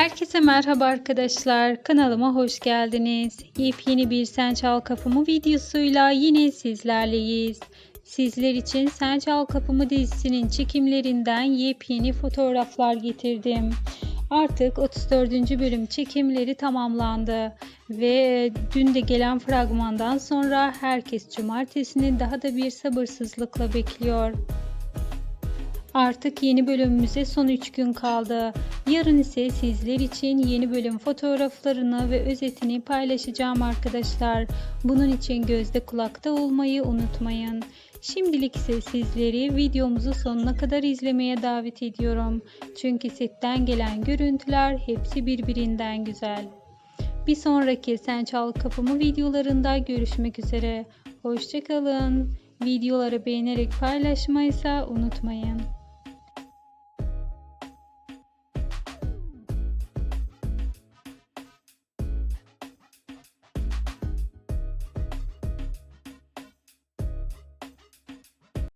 Herkese merhaba arkadaşlar. Kanalıma hoş geldiniz. Yepyeni bir Sen Çal Kapımı videosuyla yine sizlerleyiz. Sizler için Sen Çal Kapımı dizisinin çekimlerinden yepyeni fotoğraflar getirdim. Artık 34. bölüm çekimleri tamamlandı ve dün de gelen fragmandan sonra herkes cumartesini daha da bir sabırsızlıkla bekliyor. Artık yeni bölümümüze son 3 gün kaldı. Yarın ise sizler için yeni bölüm fotoğraflarını ve özetini paylaşacağım arkadaşlar. Bunun için gözde kulakta olmayı unutmayın. Şimdilik ise sizleri videomuzu sonuna kadar izlemeye davet ediyorum. Çünkü setten gelen görüntüler hepsi birbirinden güzel. Bir sonraki Sen Çal Kapımı videolarında görüşmek üzere. Hoşçakalın. Videoları beğenerek paylaşmayı ise unutmayın.